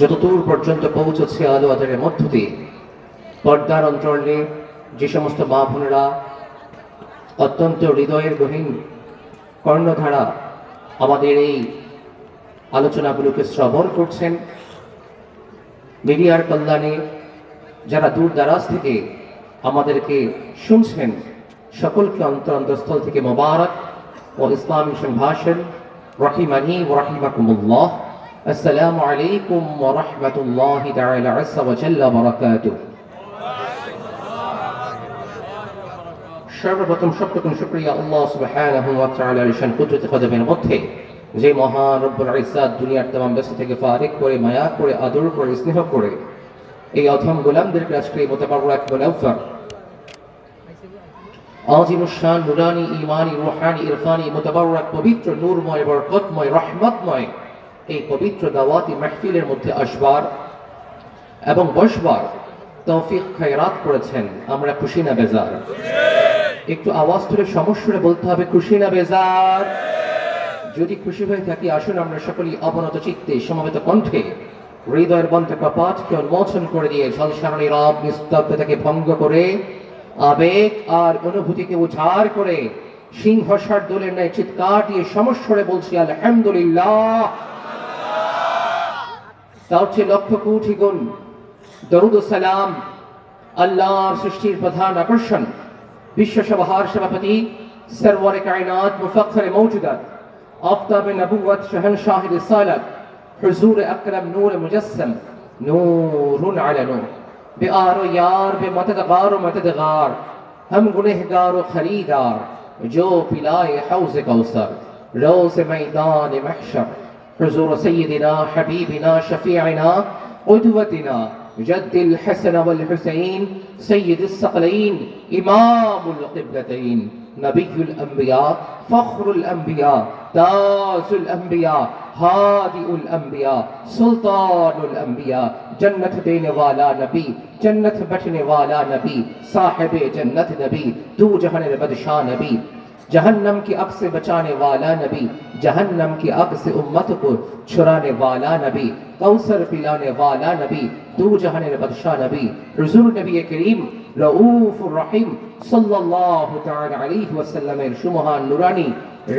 যতদূর পর্যন্ত পৌঁছচ্ছে আলো আধারের মধ্য দিয়ে, পর্দার অন্তরালে যে সমস্ত মা বোনেরা অত্যন্ত হৃদয়ের গহীন কর্ণধারা আমাদের এই আলোচনাগুলোকে শ্রবণ করছেন, মিডিয়ার কল্যাণে যারা দূর দারাজ থেকে আমাদেরকে শুনছেন, সকলকে অন্তর থেকে মোবারক ও ইসলামী সম্ভাষণ রহিমানি ও রহিমাকুমুল্লাহ। আসসালামু আলাইকুম ওয়া রাহমাতুল্লাহি তাআলা আযজা ওয়া জাল্লা বারাকাতুহু সর্বপ্রথম সবটুকুন শুক্রিয়া আল্লাহ সুবহানাহু ওয়া তাআলার ঈশান কুদরতি কদমের মধ্যে যে মহান রব্বুল ইজ্জাত দুনিয়ার तमाम ব্যস্ত থেকে ফারিক করে মায়া করে আদর করে স্নেহ করে এই অধম গোলামদেরকে আজকে এই মোতাবারক মুনাফফর আজিম শান নুরানি ইমানি রুহানি ইরফানি মোতাবারক পবিত্র নূরময় বরকতময় রহমতময় এই পবিত্র দাওয়াতি মাহফিলের মধ্যে আসবার এবং বসবার তৌফিক খায়রাত করেছেন। আমরা খুশি না বেজার? একটু আওয়াজ তুলে সমস্যাটা বলতে হবে, খুশি না বেজার? যদি খুশি হয়ে থাকি, আসুন আমরা সকলেই অবনত চিত্তে, সমবেত কণ্ঠে, হৃদয়ের বন্ধ কপাটকে উন্মোচন করে দিয়ে ঝলসারণী রব নিস্তব্ধতাকে ভঙ্গ করে, আবেগ আর অনুভূতিকে উজাড় করে, সিংহসার দোলের ন্যায় চিৎকার দিয়ে সমস্যরে বলছি, আলহামদুলিল্লাহ। তাওছে লক্ষ কোটি গুণ দরুদ ও সালাম আল্লাহর সৃষ্টির প্রধান আকর্ষণ বিশ্ব সভার সভাপতি সরওয়ার কায়নাত মুফাক্কর মওজুদাত আফতাবে নবুয়ত শাহনশাহ রিসালাত হুজুর আকরাম নূর মুজাসসাম নূরুন আলা নূর بے آر و یار بے متدغار و متدغار ہم گنہگار و خریدار جو پلائے حوز کوثر روز میدان محشر حضور سیدنا حبیبنا شفیعنا قدوتنا جد الحسن والحسين سيد الثقلين إمام القبلتين نبي الأنبياء فخر الأنبياء تاج الأنبياء هادئ الأنبياء سلطان الأنبياء جنت دینے والا نبی جنت بٹنے والا نبی صاحب جنت نبی دو جہان بدشاہ نبی जहन्नम की अग से बचाने वाला नबी जहन्नम की अग से उम्मत को छुड़ाने वाला नबी कौसर पिलाने वाला नबी दो जहान बदशाह नबी रसूल नबी करीम रऊफ रहीम सल्लल्लाहु ताला अलैहि वसल्लम এর সুমহান নুরানি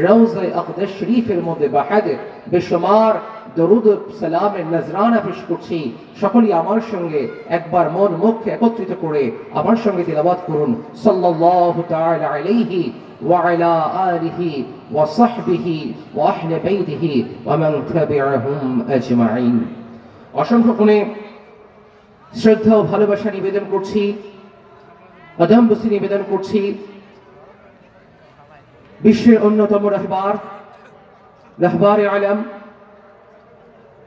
রওজা আকদাস শরীফের মধ্যে বাহাদ বেশমার দরুদ সালামের নজরানা পেশ করছি। সকলেই আমার সঙ্গে একবার মন মুখ একত্রিত করে আমার সঙ্গে তেলাওয়াত করুন। সাল্লাল্লাহু তাআলা আলাইহি وعلى آله وصحبه وأهل بيته ومن تبعهم أجمعين. অসংখ্য কোণে শ্রদ্ধা ও ভালোবাসা নিবেদন করছি অধম্বসি নিবেদন করছি। বিশ্বের অন্যতম রহবার রহবার আলম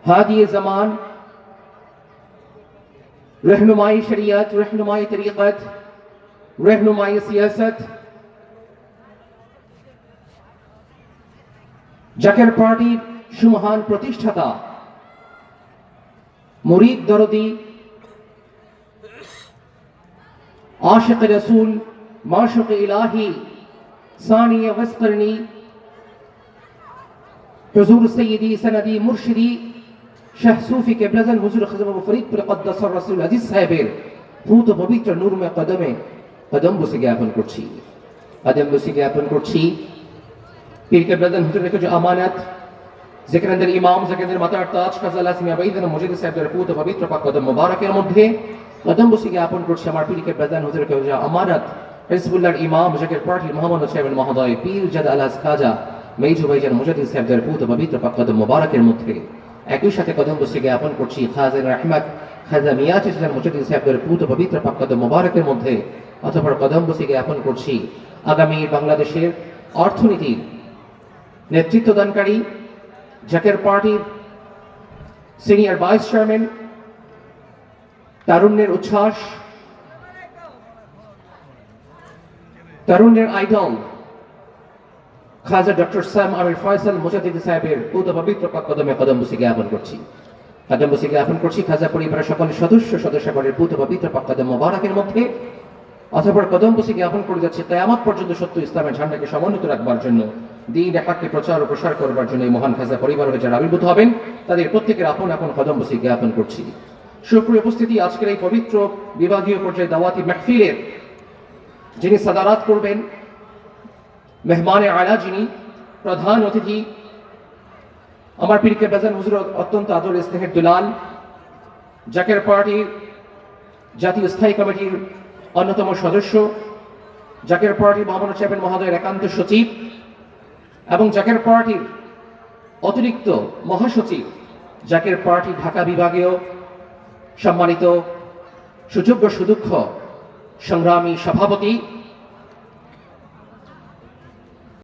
হাদিয়ে জামান رہنمائی شریعت رہنمائی طریقت رہنمائی سياسات জাকের পার্টির সুমহান প্রতিষ্ঠাতা মুরিদ দরদি আশিক রসুল মাশুক ইলাহি ثانية واسقرني حضور سيدي سندي مرشدي শাহ সুফি কেবলাজান হুজুর খাজম আবু ফরিদপুর কদ্দাস রাসূল আজিজ সাহেবের ভূত পবিত্র নূরময় কদমে কদম বসে জ্ঞাপন করছি কদম বসে জ্ঞাপন করছি তাজ খাজা আবাইদান মুজিদ সাহেবের ভূত পবিত্র পাক কদম মুবারকের মধ্যে কদম বসে করছি আমার পীর হিজবুল্লাহর ইমাম মোহাম্মদ সাহেবের মহোদয়, পীর জাদ খাজা, মেজু ভাইজান ভূত পবিত্র পাক কদম মুবারকের মধ্যে। একই সাথে কদম বসে জ্ঞাপন করছি খাজেন রহমত, খাজা ইসলাম মুজাদ্দিদ সাহেবের পুত পবিত্র পাক কদম মোবারকের মধ্যে। অথবা কদম বসে জ্ঞাপন করছি আগামী বাংলাদেশের অর্থনীতির নেতৃত্বদানকারী, জাকের পার্টির সিনিয়র ভাইস চেয়ারম্যান, তারুণ্যের উচ্ছ্বাস, তারুণ্যের আইডল, খাজা ডক্টর সাম আমির ফয়সাল মুজাদ্দিদ সাহেবের পুত পবিত্র কদমে কদম বসে জ্ঞাপন করছি। কদম বসে জ্ঞাপন করছি খাজা পরিবারের সকল সদস্য, সদস্যগণের পুত পবিত্র কদম মোবারকের মধ্যে। অথবা কদম বসে জ্ঞাপন করে যাচ্ছে, কেয়ামত পর্যন্ত সত্য ইসলামের ঝান্ডাকে সমন্বিত রাখবার জন্য। দিন একাকে প্রচার ও প্রসার করবার জন্য এই মহান খাজা পরিবার হয়ে যারা আবির্ভূত হবেন, তাদের প্রত্যেকের আপন আপন কদম বসে জ্ঞাপন করছি। সুপ্রিয় উপস্থিতি, আজকের এই পবিত্র বিভাগীয় পর্যায়ে দাওয়াতি মাহফিলের যিনি সাদারাত করবেন, মেহমানে আলা যিনি প্রধান অতিথি, আমার পীরকে বেজান হুজুর অত্যন্ত আদর স্নেহের দুলাল, জাকের পার্টির জাতীয় স্থায়ী কমিটির অন্যতম সদস্য, জাকের পার্টির মোহাম্মদ সাহেবের মহোদয়ের একান্ত সচিব এবং জাকের পার্টির অতিরিক্ত মহাসচিব জাকের পার্টি ঢাকা বিভাগীয় সম্মানিত সুযোগ্য সুদক্ষ সংগ্রামী সভাপতি